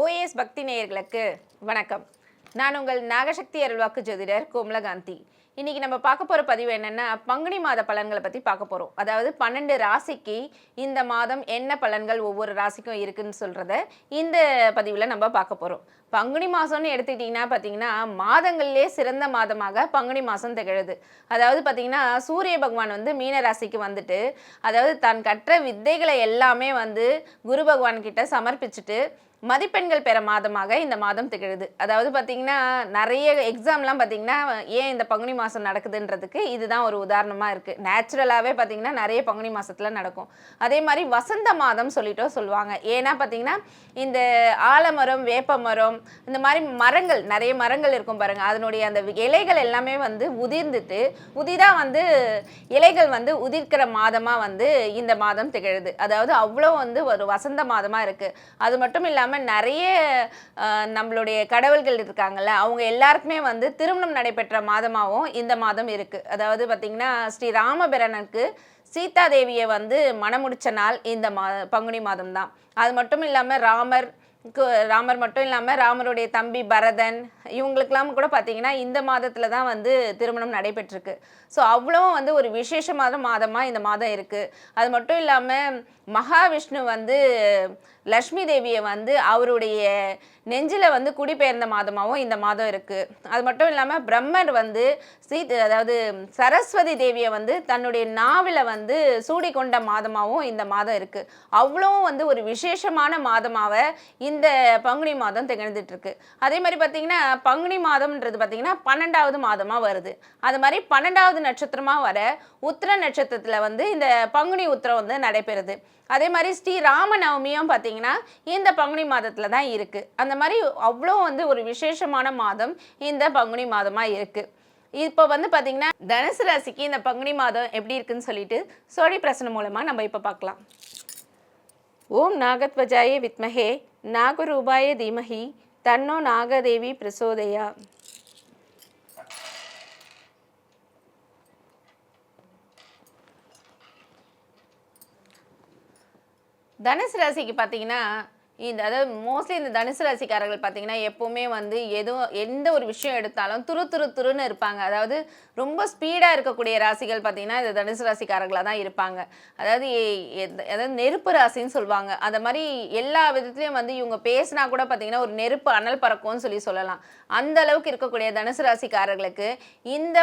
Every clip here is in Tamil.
ஓஏஎஸ் பக்தி நேயர்களுக்கு வணக்கம். நான் உங்கள் நாகசக்தி அருள்வாக்கு ஜோதிடர் கோமலகாந்தி. இன்றைக்கி நம்ம பார்க்க போகிற பதிவு என்னென்னா பங்குனி மாத பலன்களை பற்றி பார்க்க போகிறோம் அதாவது பன்னெண்டு ராசிக்கு இந்த மாதம் என்ன பலன்கள் ஒவ்வொரு ராசிக்கும் இருக்குன்னு சொல்கிறத இந்த பதிவில் நம்ம பார்க்க போகிறோம் பங்குனி மாதம்னு எடுத்துக்கிட்டிங்கன்னா பார்த்தீங்கன்னா மாதங்கள்லேயே சிறந்த மாதமாக பங்குனி மாதம் திகழுது. அதாவது பார்த்தீங்கன்னா சூரிய பகவான் வந்து மீன ராசிக்கு வந்துட்டு அதாவது தான் கற்ற வித்தைகளை எல்லாமே வந்து குரு பகவான் கிட்ட சமர்ப்பிச்சுட்டு மதிப்பெண்கள் பெற மாதமாக இந்த மாதம் திகழுது. அதாவது பார்த்தீங்கன்னா நிறைய எக்ஸாம்லாம் பார்த்தீங்கன்னா ஏன் இந்த பங்குனி மாதம் நடக்குதுன்றதுக்கு இதுதான் ஒரு உதாரணமாக இருக்குது நேச்சுரலாகவே பார்த்தீங்கன்னா நிறைய பங்குனி மாதத்தில் நடக்கும். அதே மாதிரி வசந்த மாதம் சொல்லிட்டோ சொல்லுவாங்க. ஏன்னா பார்த்தீங்கன்னா இந்த ஆலமரம் வேப்ப மரம் இந்த மாதிரி மரங்கள் நிறைய மரங்கள் இருக்கும் பாருங்கள் அதனுடைய அந்த இலைகள் எல்லாமே வந்து உதிர்ந்துட்டு உதிராக வந்து இலைகள் வந்து உதிர்க்கிற மாதமாக வந்து இந்த மாதம் திகழுது. அதாவது அவ்வளோ வந்து ஒரு வசந்த மாதமாக இருக்குது அது மட்டும் இல்லாமல் நிறைய நம்மளுடைய கடவுள்கள் இருக்காங்கல்ல அவங்க எல்லாருக்குமே வந்து திருமணம் நடைபெற்ற மாதமாகவும் இந்த மாதம் இருக்குது அதாவது பார்த்திங்கன்னா ஸ்ரீ ராமபிரனுக்கு சீதா தேவியை வந்து மணமுடிச்ச நாள் இந்த மா பங்குனி மாதம் தான் அது மட்டும் இல்லாமல் ராமர் ராமர் மட்டும் இல்லாமல் ராமருடைய தம்பி பரதன் இவங்களுக்கெல்லாம் கூட பார்த்தீங்கன்னா இந்த மாதத்தில் தான் வந்து திருமணம் நடைபெற்றிருக்கு. ஸோ அவ்வளவும் வந்து ஒரு விசேஷமான மாதமாக இந்த மாதம் இருக்குது அது மட்டும் இல்லாமல் மகாவிஷ்ணு வந்து லக்ஷ்மி தேவியை வந்து அவருடைய நெஞ்சில் வந்து குடிபெயர்ந்த மாதமாகவும் இந்த மாதம் இருக்குது அது மட்டும் இல்லாமல் பிரம்மர் வந்து சீ அதாவது சரஸ்வதி தேவியை வந்து தன்னுடைய நாவில் வந்து சூடி கொண்ட மாதமாகவும் இந்த மாதம் இருக்குது அவ்வளோவும் வந்து ஒரு விசேஷமான மாதமாக இந்த பங்குனி மாதம் திகழ்ந்துட்டுருக்கு அதே மாதிரி பார்த்திங்கன்னா பங்குனி மாதம்ன்றது பார்த்திங்கன்னா பன்னெண்டாவது மாதமாக வருது. அது மாதிரி பன்னெண்டாவது நட்சத்திரமாக வர உத்திர நட்சத்திரத்தில் வந்து இந்த பங்குனி உத்திரம் வந்து நடைபெறுது. அதே மாதிரி ஸ்ரீ ராமநவமியும் பார்த்தீங்கன்னா இந்த பங்குனி மாதத்தில் தான் இருக்குது அந்த மாதிரி அவ்வளோ வந்து ஒரு விசேஷமான மாதம் இந்த பங்குனி மாதமாக இருக்குது இப்போ வந்து பார்த்தீங்கன்னா தனுசு ராசிக்கு இந்த பங்குனி மாதம் எப்படி இருக்குன்னு சொல்லிட்டு சோழி பிரசனம் மூலமாக நம்ம இப்போ பார்க்கலாம் ஓம் நாகத்வஜாய வித்மஹே நாகரூபாய தீமஹி தன்னோ நாகதேவி பிரசோதயா. தனுசு ராசிக்கு பார்த்தீங்கன்னா இந்த அதாவது மோஸ்ட்லி இந்த தனுசு ராசிக்காரர்கள் பார்த்தீங்கன்னா எப்போவுமே வந்து எதுவும் எந்த ஒரு விஷயம் எடுத்தாலும் துரு துரு துருன்னு இருப்பாங்க. அதாவது ரொம்ப ஸ்பீடாக இருக்கக்கூடிய ராசிகள் பார்த்தீங்கன்னா இந்த தனுசு ராசிக்காரர்களாக தான் இருப்பாங்க. அதாவது எ- அதாவது நெருப்பு ராசின்னு சொல்லுவாங்க. அந்த மாதிரி எல்லா விதத்துலையும் வந்து இவங்க பேசினா கூட பார்த்தீங்கன்னா ஒரு நெருப்பு அனல் பறக்கும்னு சொல்லி சொல்லலாம். அந்த அளவுக்கு இருக்கக்கூடிய தனுசு ராசிக்காரர்களுக்கு இந்த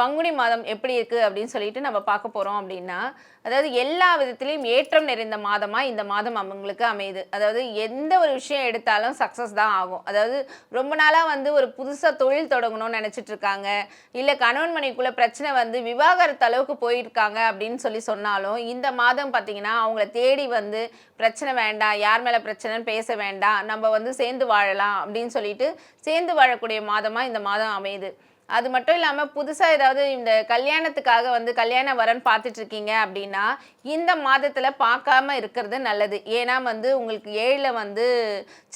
பங்குனி மாதம் எப்படி இருக்குது அப்படின்னு சொல்லிட்டு நம்ம பார்க்க போகிறோம் அப்படின்னா அதாவது எல்லா விதத்திலையும் ஏற்றம் நிறைந்த மாதமாக இந்த மாதம் அவங்களுக்கு அமையுது. அதாவது எந்த ஒரு விஷயம் எடுத்தாலும் சக்ஸஸ் தான் ஆகும். அதாவது ரொம்ப நாளாக வந்து ஒரு புதுசாக தொழில் தொடங்கணும்னு நினச்சிட்டு இருக்காங்க. இல்லை கணவன் மனைக்குள்ளே பிரச்சனை வந்து விவாகரத்து அளவுக்கு போயிருக்காங்க அப்படின்னு சொல்லி சொன்னாலும் இந்த மாதம் பார்த்தீங்கன்னா அவங்கள தேடி வந்து பிரச்சனை வேண்டாம் யார் மேலே பிரச்சனைன்னு பேச வேண்டாம் நம்ம வந்து சேர்ந்து வாழலாம் அப்படின்னு சொல்லிட்டு சேர்ந்து வாழக்கூடிய மாதமாக இந்த மாதம் அமையுது. அது மட்டும் இல்லாமல் புதுசாக ஏதாவது இந்த கல்யாணத்துக்காக வந்து கல்யாண வரன் பார்த்துட்டு இருக்கீங்க அப்படின்னா இந்த மாதத்தில் பார்க்காம இருக்கிறது நல்லது. ஏன்னா வந்து உங்களுக்கு ஏழில் வந்து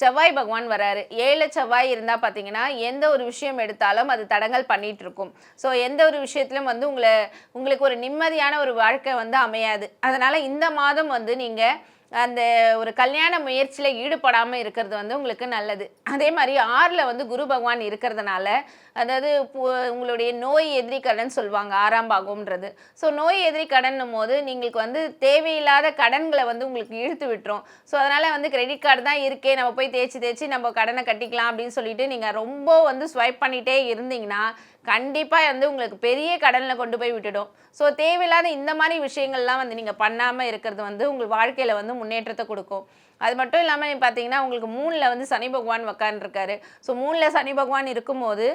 செவ்வாய் பகவான் வராரு. ஏழில் செவ்வாய் இருந்தால் பார்த்தீங்கன்னா எந்த ஒரு விஷயம் எடுத்தாலும் அது தடங்கல் பண்ணிகிட்ருக்கும் இருக்கும் ஸோ எந்த ஒரு விஷயத்திலும் வந்து உங்களை உங்களுக்கு ஒரு நிம்மதியான ஒரு வாழ்க்கை வந்து அமையாது. அதனால் இந்த மாதம் வந்து நீங்கள் அந்த ஒரு கல்யாண முயற்சியில் ஈடுபடாமல் இருக்கிறது வந்து உங்களுக்கு நல்லது. அதே மாதிரி ஆறில் வந்து குரு பகவான் இருக்கிறதுனால அதாவது உங்களுடைய நோய் எதிரி கடன் சொல்லுவாங்க ஆறாம் பாகம்ன்றது. ஸோ நோய் எதிரி கடன்னும் போது நீங்களுக்கு வந்து தேவையில்லாத கடன்களை வந்து உங்களுக்கு இழுத்து விட்டுரும். ஸோ அதனால் வந்து கிரெடிட் கார்டு தான் இருக்கே நம்ம போய் தேய்ச்சி தேய்ச்சி நம்ம கடனை கட்டிக்கலாம் அப்படின்னு சொல்லிட்டு நீங்கள் ரொம்ப வந்து ஸ்வைப் பண்ணிகிட்டே இருந்தீங்கன்னா கண்டிப்பாக வந்து உங்களுக்கு பெரிய கடனில் கொண்டு போய் விட்டுடும். ஸோ தேவையில்லாத இந்த மாதிரி விஷயங்கள்லாம் வந்து நீங்கள் பண்ணாமல் இருக்கிறது வந்து உங்கள் வாழ்க்கையில் வந்து முன்னேற்றத்தை கொடுக்கும். அது மட்டும் இல்லாமல் பார்த்தீங்கன்னா உங்களுக்கு மூணில் வந்து சனி பகவான் உக்காந்துருக்காரு. ஸோ மூணில் சனி பகவான் இருக்கும்போது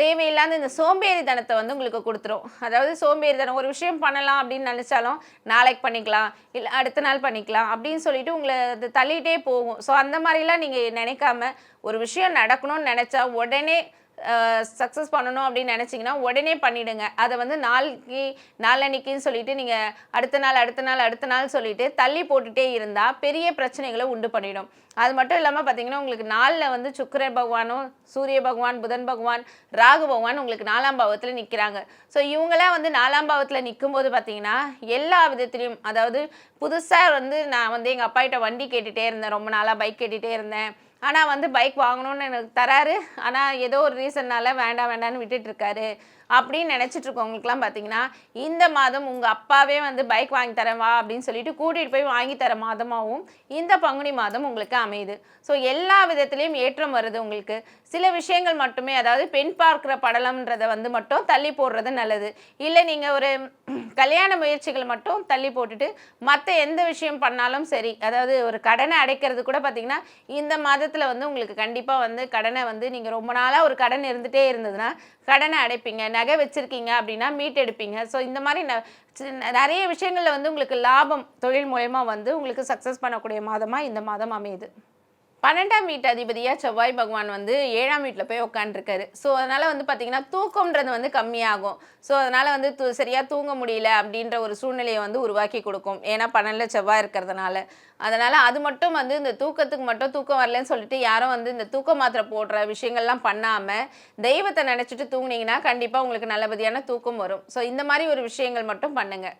தேவையில்லாத இந்த சோம்பேறித்தனத்தை வந்து உங்களுக்கு கொடுத்துரும். அதாவது சோம்பேறித்தனம் ஒரு விஷயம் பண்ணலாம் அப்படின்னு நினச்சாலும் நாளைக்கு பண்ணிக்கலாம் இல்லை அடுத்த நாள் பண்ணிக்கலாம் அப்படின்னு சொல்லிட்டு உங்களை அது தள்ளிகிட்டே போகும். ஸோ அந்த மாதிரிலாம் நீங்கள் நினைக்காம ஒரு விஷயம் நடக்கணும்னு நினச்சா உடனே சக்ஸஸ் பண்ணணும் அப்படின்னு நினச்சிங்கன்னா உடனே பண்ணிவிடுங்க அதை வந்து நாளைக்கு நாளன்னைக்குன்னு சொல்லிட்டு நீங்கள் அடுத்த நாள் அடுத்த நாள் அடுத்த நாள் சொல்லிட்டு தள்ளி போட்டுகிட்டே இருந்தால் பெரிய பிரச்சனைகளை உண்டு பண்ணிடும். அது மட்டும் இல்லாமல் பார்த்தீங்கன்னா உங்களுக்கு நாளில் வந்து சுக்கர பகவானும் சூரிய பகவான் புதன் பகவான் ராகு பகவான் உங்களுக்கு நாலாம் பாவத்தில் நிற்கிறாங்க ஸோ இவங்களாம் வந்து நாலாம் பாவத்தில் நிற்கும்போது பார்த்தீங்கன்னா எல்லா விதத்துலேயும் அதாவது புதுசாக வந்து நான் வந்து எங்கள் அப்பாகிட்ட வண்டி கேட்டுகிட்டே இருந்தேன். ரொம்ப நாளாக பைக் கேட்டுகிட்டே இருந்தேன். ஆனால் வந்து பைக் வாங்கணும்னு எனக்கு தராரு. ஆனால் ஏதோ ஒரு ரீசன்னால் வேண்டாம் வேண்டாம்னு விட்டுட்டு இருக்காரு. அப்படின்னு நினச்சிட்டு இருக்கவங்களுக்குலாம் பார்த்தீங்கன்னா இந்த மாதம் உங்கள் அப்பாவே வந்து பைக் வாங்கி தரவா அப்படின்னு சொல்லிட்டு கூட்டிகிட்டு போய் வாங்கி தர மாதமாகவும் இந்த பங்குனி மாதம் உங்களுக்கு அமையுது. ஸோ எல்லா விதத்துலேயும் ஏற்றம் வருது உங்களுக்கு. சில விஷயங்கள் மட்டுமே அதாவது பெண் பார்க்குற படலம்ன்றதை வந்து மட்டும் தள்ளி போடுறது நல்லது. இல்லை நீங்கள் ஒரு கல்யாண முயற்சிகள் மட்டும் தள்ளி போட்டுட்டு மற்ற எந்த விஷயம் பண்ணாலும் சரி அதாவது ஒரு கடனை அடைக்கிறது கூட பார்த்தீங்கன்னா இந்த மாதத்தில் வந்து உங்களுக்கு கண்டிப்பாக வந்து கடனை வந்து நீங்கள் ரொம்ப நாளாக ஒரு கடன் இருந்துகிட்டே இருந்ததுன்னா கடனை அடைப்பீங்க. நகை வச்சுருக்கீங்க அப்படின்னா மீட் எடுப்பீங்க. ஸோ இந்த மாதிரி ந- நிறைய விஷயங்களில் வந்து உங்களுக்கு லாபம் தொழில் மூலயமா வந்து உங்களுக்கு சக்ஸஸ் பண்ணக்கூடிய மாதமாக இந்த மாதம் அமையுது. பன்னெண்டாம் வீட்டு அதிபதியாக செவ்வாய் பகவான் வந்து ஏழாம் வீட்டில் போய் உட்காந்துருக்காரு ஸோ அதனால் வந்து பார்த்திங்கன்னா தூக்கம்ன்றது வந்து கம்மியாகும். ஸோ அதனால் வந்து தூ சரியாக தூங்க முடியல அப்படின்ற ஒரு சூழ்நிலையை வந்து உருவாக்கி கொடுக்கும். ஏன்னா பன்னெண்டில் செவ்வாய் இருக்கிறதுனால. அதனால் அது மட்டும் வந்து இந்த தூக்கத்துக்கு மட்டும் தூக்கம் வரலன்னு சொல்லிட்டு யாரும் வந்து இந்த தூக்க மாத்திரை போடுற விஷயங்கள்லாம் பண்ணாமல் தெய்வத்தை நினச்சிட்டு தூங்குனீங்கன்னா கண்டிப்பாக உங்களுக்கு நல்லபடியான தூக்கம் வரும். ஸோ இந்த மாதிரி ஒரு விஷயங்கள் மட்டும் பண்ணுங்கள்